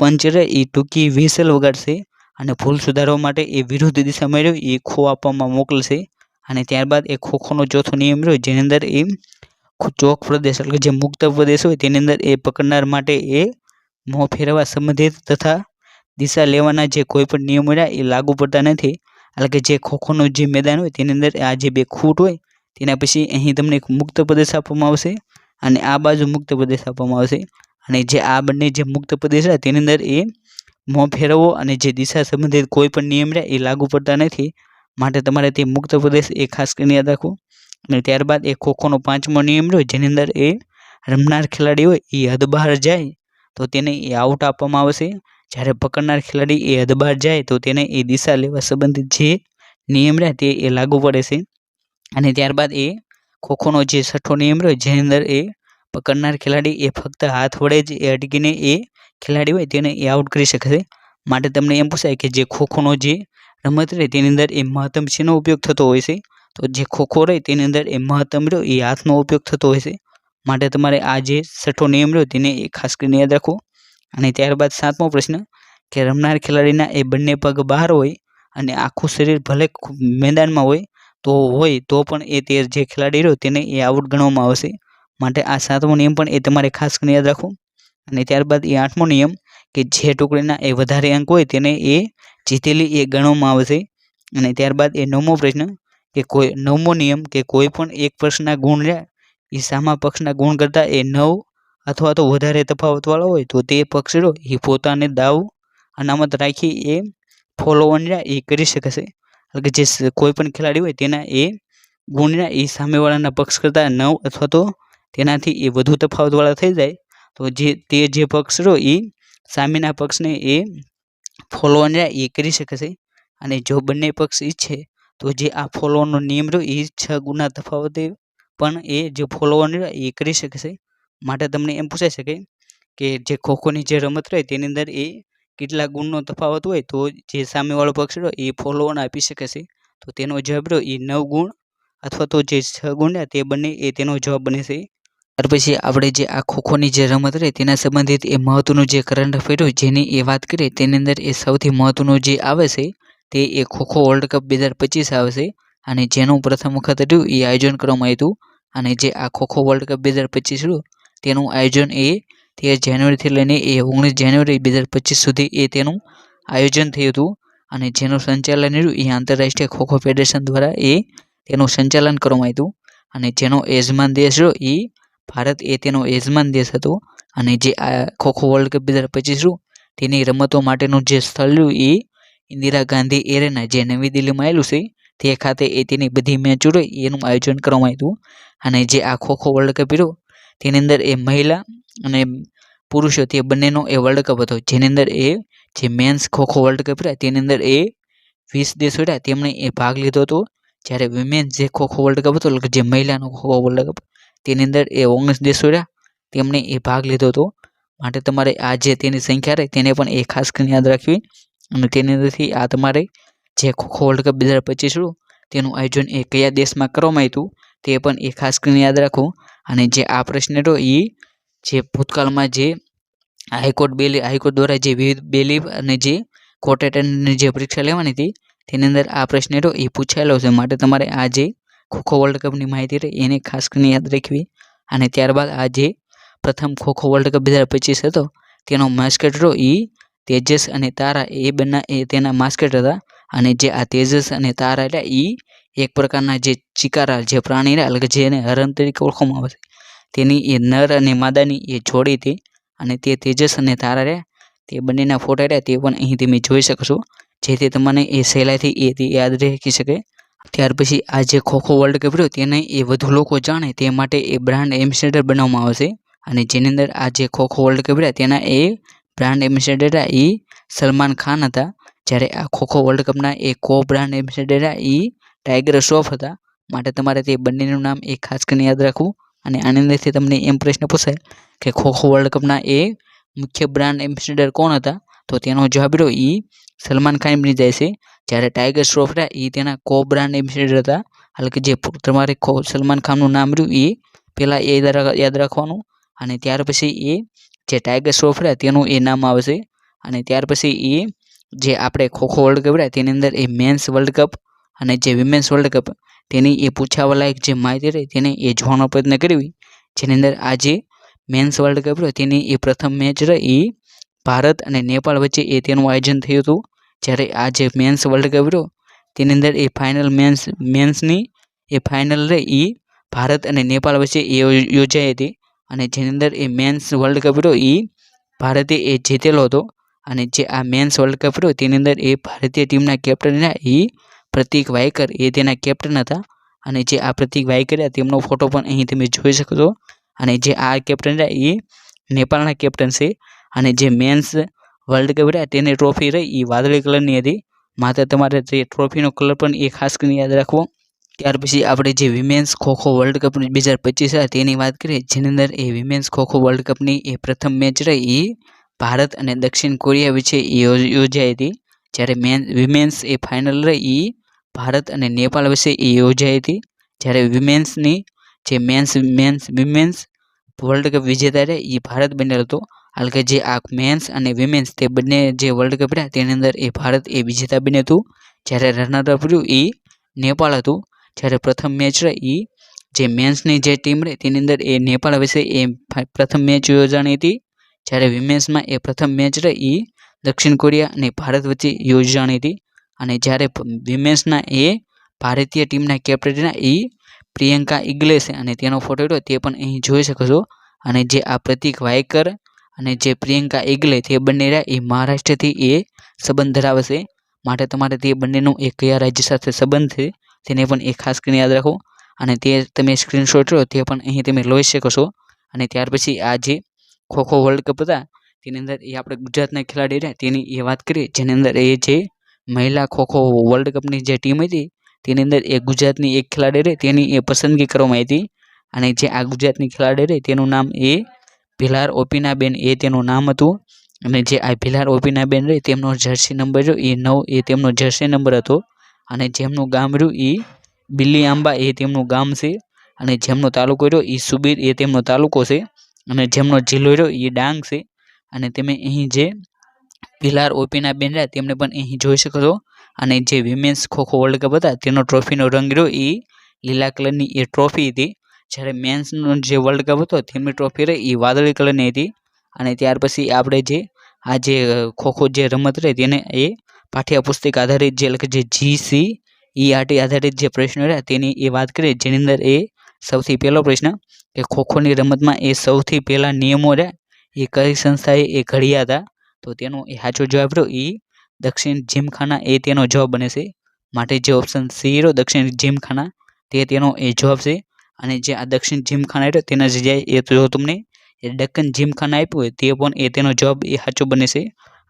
પંચ એ ટૂંકી વિસલ વગાડશે. અને ભૂલ સુધારવા માટે એ વિરુદ્ધ દિશામાં રહ્યો એ ખો આપવામાં મોકલશે. અને ત્યારબાદ એ ખોખોનો ચોથો નિયમ રહ્યો, જેની અંદર એ ચોક પ્રદેશ એટલે જે મુક્ત પ્રદેશ હોય, તેની અંદર એ પકડનાર માટે એ મોં ફેરવવા સંબંધિત તથા દિશા લેવાના જે કોઈ પણ નિયમો રહ્યા, એ લાગુ પડતા નથી. એટલે કે જે ખોખોનું જે મેદાન હોય, તેની અંદર આ જે બે ખૂટ હોય, તેના પછી અહીં તમને મુક્ત પ્રદેશ આપવામાં આવશે અને આ બાજુ મુક્ત પ્રદેશ આપવામાં આવશે. અને જે આ બંને જે મુક્ત પ્રદેશ રહ્યા, તેની અંદર એ મોં ફેરવવો અને જે દિશા સંબંધિત કોઈ પણ નિયમ રહે એ લાગુ પડતા નથી. માટે તમારે તે મુક્ત પ્રદેશ એ ખાસ કરીને યાદ રાખવું. અને ત્યારબાદ એ ખોખોનો પાંચમો નિયમ રહ્યો, જેની અંદર એ રમનાર ખેલાડી હોય એ હદ બહાર જાય, તો તેને એ આઉટ આપવામાં આવશે. જ્યારે પકડનાર ખેલાડી એ હદ બહાર જાય, તો તેને એ દિશા લેવા સંબંધિત જે નિયમ રહે તે એ લાગુ પડે છે. અને ત્યારબાદ એ ખોખોનો જે છઠ્ઠો નિયમ રહ્યો, જેની અંદર એ પકડનાર ખેલાડી એ ફક્ત હાથ વડે જ એ અટકીને એ ખેલાડી હોય તેને એ આઉટ કરી શકે છે. માટે તમને એમ પૂછાય કે જે ખોખોનો જે રમત રહે તેની અંદર એ મહત્તમ શેનો ઉપયોગ થતો હોય છે? તો જે ખોખો રહે તેની અંદર એ મહત્તમ રહ્યો, એ હાથનો ઉપયોગ થતો હોય છે. માટે તમારે આ જે છઠ્ઠો નિયમ રહ્યો તેને ખાસ કરીને યાદ રાખવો અને ત્યારબાદ સાતમો પ્રશ્ન, કે રમનાર ખેલાડીના એ બંને પગ બહાર હોય અને આખું શરીર ભલે મેદાનમાં હોય, તો હોય, તો પણ એ તે જે ખેલાડી રહ્યો તેને એ આઉટ ગણવામાં આવશે. માટે આ સાતમો નિયમ પણ એ તમારે ખાસ કરીને યાદ રાખવો અને ત્યારબાદ એ આઠમો નિયમ કે જે ટુકડીના એ વધારે અંક હોય તેને એ જીતેલી એ ગણવામાં આવશે અને ત્યારબાદ એ નવમો પ્રશ્ન કે કોઈ નવમો નિયમ કે કોઈ પણ એક પક્ષના ગુણ રહ્યા એ સામા પક્ષના ગુણ કરતાં એ નવ અથવા તો વધારે તફાવતવાળો હોય તો તે પક્ષ રહ્યો એ પોતાને દાવ અનામત રાખી એ ફોલો ઓન રહ્યા એ કરી શકશે એટલે કે જે કોઈ પણ ખેલાડી હોય તેના એ ગુણ રહ્યા એ સામેવાળાના પક્ષ કરતાં નવ અથવા તો તેનાથી એ વધુ તફાવતવાળા થઈ જાય. તો જે, તે જે પક્ષ રહ્યો એ સામેના પક્ષને એ ફોલો એ કરી શકે છે. અને જો બંને પક્ષ ઈચ્છે, તો જે આ ફોલોનો નિયમ રહ્યો એ છ ગુના તફાવતે પણ એ જે ફોલોઅન રહ્યા એ કરી શકે છે. માટે તમને એમ પૂછાઈ શકે કે જે ખોખોની જે રમત રહે તેની અંદર એ કેટલા ગુણનો તફાવત હોય, તો જે સામેવાળો પક્ષ રહ્યો એ ફોલોઅન આપી શકે છે. તો તેનો જવાબ રહ્યો એ નવ ગુણ, અથવા તો જે છ ગુણ રહ્યા તે બંને એ તેનો જવાબ બને છે. ત્યાર પછી આપણે જે આ ખોખોની જે રમત રહે તેના સંબંધિત એ મહત્વનું જે કરંટ અફેર હોય જેની એ વાત કરીએ, તેની અંદર એ સૌથી મહત્વનું જે આવે છે, તે એ ખોખો વર્લ્ડ કપ બે હજાર પચીસ આવશે અને જેનું પ્રથમ વખત હતું, એ આયોજન કરવામાં આવ્યું અને જે આ ખોખો વર્લ્ડ કપ બે હજાર પચીસ રહ્યું તેનું આયોજન એ તેર જાન્યુઆરીથી લઈને એ ઓગણીસ જાન્યુઆરી બે હજાર પચીસ સુધી એ તેનું આયોજન થયું હતું. અને જેનું સંચાલન એ આંતરરાષ્ટ્રીય ખોખો ફેડરેશન દ્વારા એ તેનું સંચાલન કરવામાં આવ્યું અને જેનો યજમાન દેશ રહ્યો, એ ભારત એ તેનો યજમાન દેશ હતો અને જે આ ખોખો વર્લ્ડ કપ બે હજાર પચીસ રહ્યું તેની રમતો માટેનું જે સ્થળ રહ્યું એ ઇન્દિરા ગાંધી એરેના જે નવી દિલ્હીમાં આવેલું છે, તે ખાતે એ તેની બધી મેચો રહી એનું આયોજન કરવામાં આવ્યું અને જે આ ખોખો વર્લ્ડ કપ રહ્યો, તેની અંદર એ મહિલા અને પુરુષો, તે બંનેનો એ વર્લ્ડ કપ હતો. જેની અંદર એ જે મેન્સ ખોખો વર્લ્ડ કપ રહ્યા, તેની અંદર એ વીસ દેશો રહ્યા, તેમણે એ ભાગ લીધો હતો. જ્યારે વિમેન્સ જે ખોખો વર્લ્ડ કપ હતો કે જે મહિલાનો ખોખો વર્લ્ડ કપ તેની અંદર એ ઓગણીસ દેશો રહ્યા. તેમણે એ ભાગ લીધો હતો. માટે તમારે આ જે તેની સંખ્યા રહે તેને પણ એ ખાસ કરીને યાદ રાખવી. અને તેની અંદરથી આ તમારે જે ખોખો વર્લ્ડ કપ બે હજાર પચીસનું તેનું આયોજન એ કયા દેશમાં કરવામાં આવ્યું તે પણ એ ખાસ કરીને યાદ રાખવું અને જે આ પ્રશ્ન હતો એ જે ભૂતકાળમાં જે હાઈકોર્ટ બેલી, હાઈકોર્ટ દ્વારા જે વિવિધ બેલી અને જે એટેન્ડન્ટની જે પરીક્ષા લેવાની હતી તેની અંદર આ પ્રશ્ન હતો એ પૂછાયેલો છે. માટે તમારે આ જે ખોખો વર્લ્ડ કપની માહિતી રહી, એને ખાસ કરીને યાદ રાખવી. અને ત્યારબાદ આ જે પ્રથમ ખોખો વર્લ્ડ કપ બે હજાર પચીસ હતો, તેનો માસ્કેટ હતો એ તેજસ અને તારા, એ બંને, એ તેના માસ્કેટ હતા. અને જે આ તેજસ અને તારા એટલે એ એક પ્રકારના જે ચિકારા, જે પ્રાણી એટલે જેને હરણ તરીકે ઓળખવામાં આવે છે. તેની એ નર અને માદાની એ જોડી હતી અને તે તેજસ અને તારા રહ્યા. તે બંનેના ફોટા રહ્યા, તે પણ અહીં તમે જોઈ શકશો જેથી તમને એ સહેલાઈથી એ યાદ રાખી શકે. ત્યાર પછી આ જે ખોખો વર્લ્ડ કપ રહ્યો તેને એ વધુ લોકો જાણે તે માટે એ બ્રાન્ડ એમ્બેસેડર બનાવવામાં આવશે. અને જેની અંદર આ જે ખોખો વર્લ્ડ કપ રહ્યા તેના એ બ્રાન્ડ એમ્બેસેડર એ સલમાન ખાન હતા. જ્યારે આ ખોખો વર્લ્ડ કપના એ કો બ્રાન્ડ એમ્બેસેડર એ ટાઈગર શ્રોફ હતા. માટે તમારે તે બંનેનું નામ એ ખાસ કરીને યાદ રાખવું. અને આની અંદરથી તમને એમ પ્રશ્ન પૂછાય કે ખોખો વર્લ્ડ કપના એ મુખ્ય બ્રાન્ડ એમ્બેસેડર કોણ હતા? તો તેનો જવાબ રહ્યો એ સલમાન ખાન બની જાય છે. જ્યારે ટાઈગર શ્રોફ રહ્યા એ તેના કો બ્રાન્ડ એમ્બેસેડર હતા. એટલે કે જે તમારે સલમાન ખાનનું નામ રહ્યું એ પહેલાં એ યાદ રાખવાનું. અને ત્યાર પછી એ જે ટાઈગર શ્રોફ રહ્યા, તેનું એ નામ આવશે અને ત્યાર પછી એ જે આપણે ખોખો વર્લ્ડ કપ રહ્યા, તેની અંદર એ મેન્સ વર્લ્ડ કપ અને જે વિમેન્સ વર્લ્ડ કપ તેની એ પૂછાવા લાયક જે માહિતી રહી, તેને એ જોવાનો પ્રયત્ન કરવી જેની અંદર આજે મેન્સ વર્લ્ડ કપ રહ્યો, તેની એ પ્રથમ મેચ રહી એ ભારત અને નેપાળ વચ્ચે એ તેનું આયોજન થયું હતું. જ્યારે આ જે મેન્સ વર્લ્ડ કપ રહ્યો, તેની અંદર એ ફાઇનલ મેન્સ મેન્સની એ ફાઇનલ રહી એ ભારત અને નેપાળ વચ્ચે એ યોજાઈ હતી. અને જેની અંદર એ મેન્સ વર્લ્ડ કપ રહ્યો એ ભારતે એ જીતેલો હતો. અને જે આ મેન્સ વર્લ્ડ કપ રહ્યો, તેની અંદર એ ભારતીય ટીમના કેપ્ટન એ પ્રતિક વાયકર, એ તેના કેપ્ટન હતા. અને જે આ પ્રતિક વાયકર તેમનો ફોટો પણ અહીં તમે જોઈ શકો છો. અને જે આ કેપ્ટન રહ્યા એ નેપાળના કેપ્ટન છે. અને જે મેન્સ વર્લ્ડ કપ રહ્યા તેની ટ્રોફી રહી એ વાદળી કલરની હતી. માત્ર તમારે તે ટ્રોફીનો કલર પણ એ ખાસ કરીને યાદ રાખવો. ત્યાર પછી આપણે જે વિમેન્સ ખોખો વર્લ્ડ કપ બે હજાર પચીસ તેની વાત કરીએ, જેની અંદર એ વિમેન્સ ખોખો વર્લ્ડ કપની એ પ્રથમ મેચ રહી એ ભારત અને દક્ષિણ કોરિયા વચ્ચે યોજાઈ હતી. જ્યારે મેન વિમેન્સ એ ફાઇનલ રહી એ ભારત અને નેપાળ વચ્ચે એ યોજાઈ હતી. જ્યારે વિમેન્સની જે men's men's women's world cup વિજેતા રહે એ ભારત બનેલો હતો. હાલ કે જે આ મેન્સ અને વિમેન્સ તે બંને જે વર્લ્ડ કપ રહ્યા તેની અંદર એ ભારત એ વિજેતા બન્યું હતું. જ્યારે રનરઅપ રહ્યું એ નેપાળ હતું. જ્યારે પ્રથમ મેચ રહી એ જે મેન્સની જે ટીમ રહી તેની અંદર એ નેપાળ વિશે એ પ્રથમ મેચ યોજાણી હતી. જ્યારે વિમેન્સમાં એ પ્રથમ મેચ રહી એ દક્ષિણ કોરિયા અને ભારત વચ્ચે યોજાણી હતી. અને જ્યારે વિમેન્સના એ ભારતીય ટીમના કેપ્ટનના એ પ્રિયંકા ઇગ્લેસે અને તેનો ફોટો તે પણ અહીં જોઈ શકો છો. અને જે આ પ્રતિક વાયકર અને જે પ્રિયંકા એગલે તે બંને રહ્યા, એ મહારાષ્ટ્રથી એ સંબંધ ધરાવે છે. માટે તમારે તે બંનેનું એ કયા રાજ્ય સાથે સંબંધ છે, તેને પણ એ ખાસ કરીને યાદ રાખો. અને તે તમે સ્ક્રીનશોટ લો તે પણ અહીં તમે લઈ શકો છો. અને ત્યાર પછી આ જે ખોખો વર્લ્ડ કપ હતા, તેની અંદર એ આપણે ગુજરાતના ખેલાડી રહ્યા, તેની એ વાત કરીએ, જેની અંદર એ જે મહિલા ખોખો વર્લ્ડ કપની જે ટીમ હતી, તેની અંદર એ ગુજરાતની એક ખેલાડી રહી, તેની એ પસંદગી કરવામાં આવી હતી. અને જે આ ગુજરાતની ખેલાડી રહી, તેનું નામ એ ભિલાર ઓપીનાબેન એ તેનું નામ હતું. અને જે આ ભિલાર ઓપીનાબેન રહી તેમનો જર્સી નંબર રહ્યો એ નવ, એ તેમનો જર્સી નંબર હતો. અને જેમનું ગામ રહ્યું એ બિલ્લી આંબા એ તેમનું ગામ છે. અને જેમનો તાલુકો રહ્યો એ સુબીર એ તેમનો તાલુકો છે. અને જેમનો જિલ્લો રહ્યો એ ડાંગ છે. અને તમે અહીં જે ભિલાર ઓપીના બેન રહ્યા, તેમને પણ અહીં જોઈ શકો છો. અને જે વિમેન્સ ખોખો વર્લ્ડ કપ હતા, તેનો ટ્રોફીનો રંગ રહ્યો એ લીલા કલરની એ ટ્રોફી હતી. જ્યારે મેન્સનો જે વર્લ્ડ કપ હતો તેમની ટ્રોફી રહી એ વાદળી કલરની હતી. અને ત્યાર પછી આપણે જે, આ જે ખોખો જે રમત રહી તેને એ પાઠ્ય પુસ્તક આધારિત જે એટલે કે જે જીસી ઈઆરટી આધારિત જે પ્રશ્નો રહ્યા, તેની એ વાત કરીએ, જેની અંદર એ સૌથી પહેલો પ્રશ્ન કે ખોખોની રમતમાં એ સૌથી પહેલાં નિયમો રહ્યા, એ કઈ સંસ્થાએ એ ઘડ્યા હતા? તો તેનો એ સાચો જવાબ રહ્યો એ દક્ષિણ જીમખાના એ તેનો જવાબ બને છે. માટે જે ઓપ્શન સી રહ્યો, દક્ષિણ જીમખાના, તે તેનો એ જવાબ છે. અને જે આ દક્ષિણ જીમખાના આવ્યો તેના જગ્યાએ એ જો તમને. એ ડક્કન જીમખાના આપ્યું હોય તે પણ એ તેનો જવાબ એ સાચો બને છે.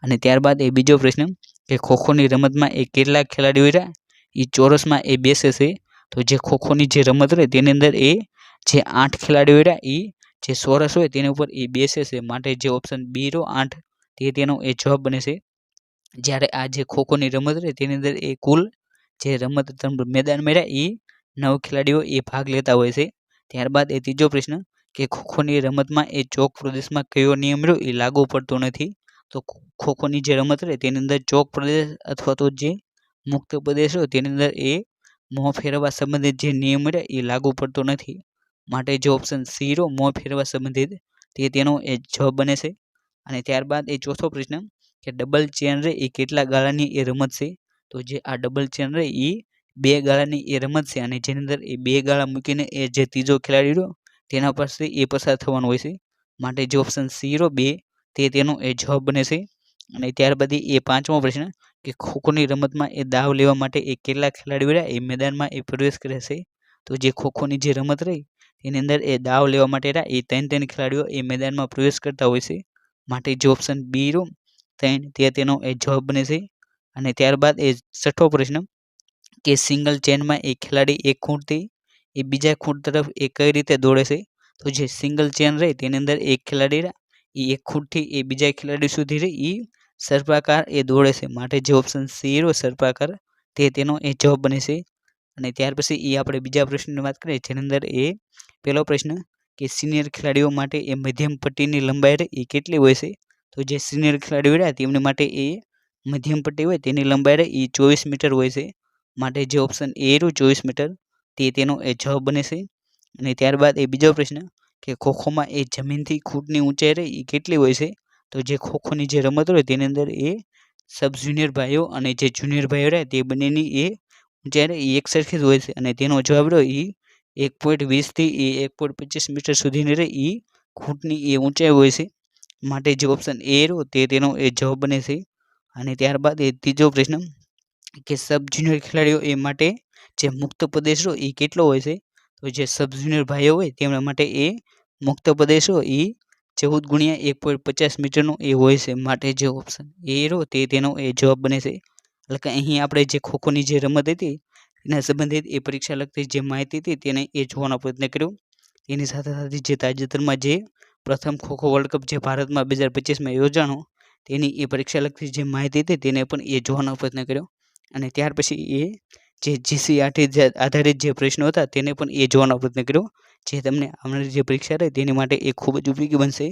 અને ત્યારબાદ એ બીજો પ્રશ્ન કે ખોખોની રમતમાં એ કેટલા ખેલાડીઓ રહ્યા? એ ચોરસમાં એ બેસે છે. તો જે ખોખોની જે રમત રહે તેની અંદર એ જે આઠ ખેલાડીઓ રહ્યા એ જે ચોરસ હોય તેની ઉપર એ બેસે છે. માટે જે ઓપ્શન બી રો આઠ, તે તેનો એ જવાબ બને છે. જ્યારે આ જે ખોખોની રમત રહે તેની અંદર એ કુલ જે રમત મેદાનમાં રહ્યા એ નવ ખેલાડીઓ એ ભાગ લેતા હોય છે. ત્યારબાદ એ ત્રીજો પ્રશ્ન, કે ખોખોની રમતમાં એ ચોક પ્રદેશમાં કયો નિયમ રહ્યો એ લાગુ પડતો નથી. તો ખોખોની જે રમત રહે તેની અંદર ચોક પ્રદેશ અથવા તો જે મુક્ત પ્રદેશ હોય તેની અંદર એ મોં ફેરવવા સંબંધિત જે નિયમ રહે એ લાગુ પડતો નથી. માટે જે ઓપ્શન સી રહ્યો, મોં ફેરવવા સંબંધિત, તે તેનો એ જવાબ બને છે. અને ત્યારબાદ એ ચોથો પ્રશ્ન, કે ડબલ ચેન રહે એ કેટલા ગાળાની એ રમત છે? તો જે આ ડબલ ચેન રહે એ બે ગાળાની એ રમત છે અને જેની અંદર એ બે ગાળા મૂકીને એ જે ત્રીજો ખેલાડી રહ્યો, તેના પરથી એ પસાર થવાનું હોય છે. માટે જે ઓપ્શન સી રહ્યો બે, તે તેનો એ જવાબ બને છે. અને ત્યારબાદ એ પાંચમો પ્રશ્ન કે ખોખોની રમતમાં એ દાવ લેવા માટે એ કેટલા ખેલાડીઓ રહ્યા એ મેદાનમાં એ પ્રવેશ કરે છે. તો જે ખોખોની જે રમત રહી, તેની અંદર એ દાવ લેવા માટે રહ્યા, એ ત્રણ ત્રણ ખેલાડીઓ એ મેદાનમાં પ્રવેશ કરતા હોય છે. માટે જે ઓપ્શન બી રહ્યો, ત્રણ, તે તેનો એ જવાબ બને છે. અને ત્યારબાદ એ છઠ્ઠો પ્રશ્ન કે સિંગલ ચેનમાં એક ખેલાડી એક ખૂંટથી એ બીજા ખૂંટ તરફ એ કઈ રીતે દોડે છે? તો જે સિંગલ ચેન રહે તેની અંદર એક ખેલાડી એ એક ખૂંટથી એ બીજા ખેલાડી સુધી રહે એ સર્પાકાર એ દોડે છે. માટે જે ઓપ્શન સી રહ્યો સર્પાકાર, તે તેનો એ જવાબ બને છે. અને ત્યાર પછી એ આપણે બીજા પ્રશ્નની વાત કરીએ, જેની અંદર એ પહેલો પ્રશ્ન કે સિનિયર ખેલાડીઓ માટે એ મધ્યમ પટ્ટીની લંબાઈ રહે એ કેટલી હોય છે? તો જે સિનિયર ખેલાડીઓ રહ્યા, તેમની માટે એ મધ્યમ પટ્ટી હોય, તેની લંબાઈ રહે એ ચોવીસ મીટર હોય છે. માટે જે ઓપ્શન એ રહ્યું ચોવીસ મીટર તે તેનો એ જવાબ બને છે. અને ત્યારબાદ એ બીજો પ્રશ્ન કે ખોખોમાં એ જમીનથી ખૂટની ઊંચાઈ રહે, એ કેટલી હોય છે? તો જે ખોખોની જે રમત હોય તેની અંદર એ સબ જુનિયર ભાઈઓ અને જે જુનિયર ભાઈઓ રહે તે બંનેની એ ઊંચાઈ રહે, એ એક સરખી જ હોય છે. અને તેનો જવાબ રહ્યો એ એક પોઈન્ટ વીસથી એ એક પોઈન્ટ પચીસ મીટર સુધીની રહે એ ખૂંટની એ ઊંચાઈ હોય છે. માટે જે ઓપ્શન એ રહ્યો તે તેનો એ જવાબ બને છે. અને ત્યારબાદ એ ત્રીજો પ્રશ્ન કે સબ જુનિયર ખેલાડીઓ એ માટે જે મુક્ત પ્રદેશ એ કેટલો હોય છે? તો જે સબ જુનિયર ભાઈઓ હોય, તેમના માટે એ મુક્ત પ્રદેશો એ ચૌદ ગુણ્યા એક પોઈન્ટ પચાસ મીટરનો એ હોય છે માટે જે ઓપ્શન એ રહ્યો તે તેનો એ જવાબ બને છે. એટલે કે અહીં આપણે જે ખોખોની જે રમત હતી, એના સંબંધિત એ પરીક્ષા લગતી જે માહિતી હતી, તેને એ જોવાનો પ્રયત્ન કર્યો. એની સાથે સાથે જે તાજેતરમાં જે પ્રથમ ખોખો વર્લ્ડ કપ જે ભારતમાં બે હજાર પચીસમાં યોજાણો, તેની એ પરીક્ષા લગતી જે માહિતી હતી, તેને પણ એ જોવાનો પ્રયત્ન કર્યો. અને ત્યાર પછી એ જે જીસી આધારિત જે પ્રશ્નો હતા તેને પણ એ જોવાનો પ્રયત્ન કર્યો. જે તમને આવનારી જે પરીક્ષા રહે તેની માટે એ ખૂબ જ ઉપયોગી બનશે.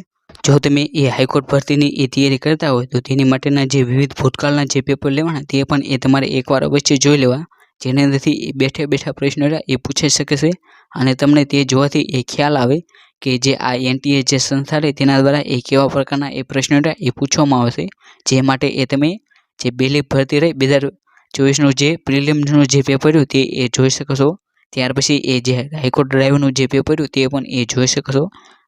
જો તમે એ હાઈકોર્ટ ભરતીની એ તૈયારી કરતા હોય તો તેની માટેના જે વિવિધ ભૂતકાળના જે પેપર લેવાના તે પણ એ તમારે એકવાર અવશ્ય જોઈ લેવા. જેને અંદરથી એ બેઠે બેઠા પ્રશ્નો એ પૂછાઈ શકે અને તમને તે જોવાથી એ ખ્યાલ આવે કે જે આ એનટીએ જે સંસ્થા રહે તેના દ્વારા એ કેવા પ્રકારના એ પ્રશ્નો એ પૂછવામાં આવશે. જે માટે એ તમે જે બેલી ભરતી રહી, બે હજાર ચોવીસનું જે પ્રિલિમ્સનું જે પેપર રહ્યું તે એ જોઈ શકો છો. ત્યાર પછી એ જે હાઈકોર્ટ ડ્રાઈવનું જે પેપર રહ્યું તે પણ એ જોઈ શકો છો.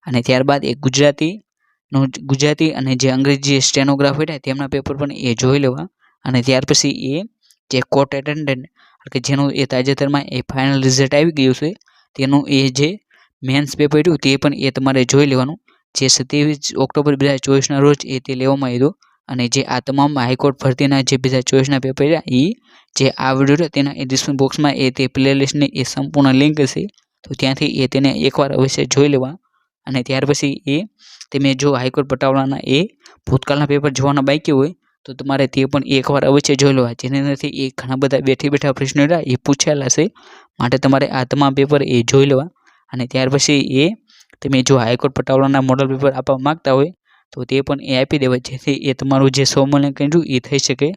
અને ત્યારબાદ એ ગુજરાતીનું ગુજરાતી અને જે અંગ્રેજી સ્ટેનોગ્રાફ હતા તેમના પેપર પણ એ જોઈ લેવા. અને ત્યાર પછી એ જે કોર્ટ એટેન્ડન્ટ કે જેનું એ તાજેતરમાં એ ફાઇનલ રિઝલ્ટ આવી ગયું છે, તેનું એ જે મેન્સ પેપર રહ્યું તે પણ એ તમારે જોઈ લેવાનું. જે સત્યાવીસ ઓક્ટોબર બે હજાર ચોવીસના રોજ એ તે લેવામાં આવ્યું અને જે આ તમામ હાઈકોર્ટ ભરતીના જે બે હજાર પેપર રહ્યા એ જે આ વીડિયો તેના એ ડિસ્ક્રિપ્શન બોક્સમાં એ તે પ્લેલિસ્ટની એ સંપૂર્ણ લિંક હશે. તો ત્યાંથી એ તેને એકવાર અવશ્ય જોઈ લેવા. અને ત્યાર પછી એ તમે જો હાઈકોર્ટ પટાવાળાના એ ભૂતકાળના પેપર જોવાના બાકી હોય, તો તમારે તે પણ એકવાર અવશ્ય જોઈ લેવા. જેની અંદરથી એ ઘણા બધા બેઠી બેઠા પ્રશ્નો રહ્યા એ પૂછાયેલા છે માટે તમારે આ તમામ પેપર એ જોઈ લેવા. અને ત્યાર પછી એ તમે જો હાઈકોર્ટ પટાવાળાના મોડલ પેપર આપવા માગતા હોય તો તે પણ એ આપી દેવાય જેથી એ તમારું જે સ્વમૂલ્યાંકન રહ્યું એ થઈ શકે.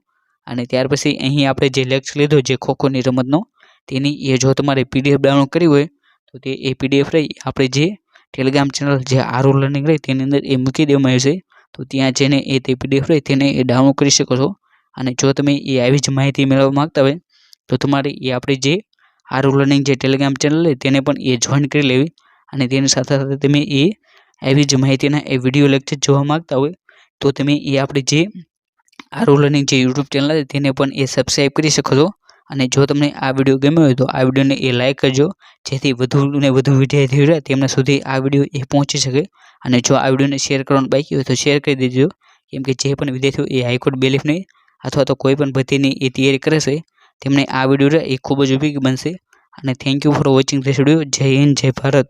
અને ત્યાર પછી અહીં આપણે જે લેક્ચર લીધો, જે ખોખોની રમતનો, તેની એ જો તમારે પીડીએફ ડાઉનલોડ કરવી હોય, તો તે એ પીડીએફ રહી આપણે જે ટેલિગ્રામ ચેનલ જે આરો લર્નિંગ રહી તેની અંદર એ મૂકી દેવામાં આવશે. તો ત્યાં જઈને એ તે પીડીએફ રહી તેને એ ડાઉનલોડ કરી શકો છો. અને જો તમે એ આવી જ માહિતી મેળવવા માગતા હોય, તો તમારે એ આપણી જે આરો લર્નિંગ જે ટેલિગ્રામ ચેનલ રહી તેને પણ એ જોઈન કરી લેવી. અને તેની સાથે સાથે તમે એ આવી જ માહિતીના એ વીડિયો લેક્ચર જોવા માગતા હોય તો તમે એ આપણી જે આરો લર્નિંગ જે યુટ્યુબ ચેનલ છે તેને પણ એ સબસ્ક્રાઈબ કરી શકો છો. અને જો તમને આ વીડિયો ગમ્યો હોય તો આ વિડીયોને એ લાઇક કરજો, જેથી વધુ ને વધુ વિદ્યાર્થીઓ રહે તેમના સુધી આ વીડિયો એ પહોંચી શકે. અને જો આ વિડીયોને શેર કરવાનું બાકી હોય તો શેર કરી દેજો, કેમ કે જે પણ વિદ્યાર્થીઓ એ હાઈકોર્ટ બેલીફની અથવા તો કોઈ પણ ભરતીની એ તૈયારી કરે છે, તેમને આ વીડિયો એ ખૂબ જ ઉપયોગી બનશે. અને thank you for watching this video Jai Hind, Jai Bharat.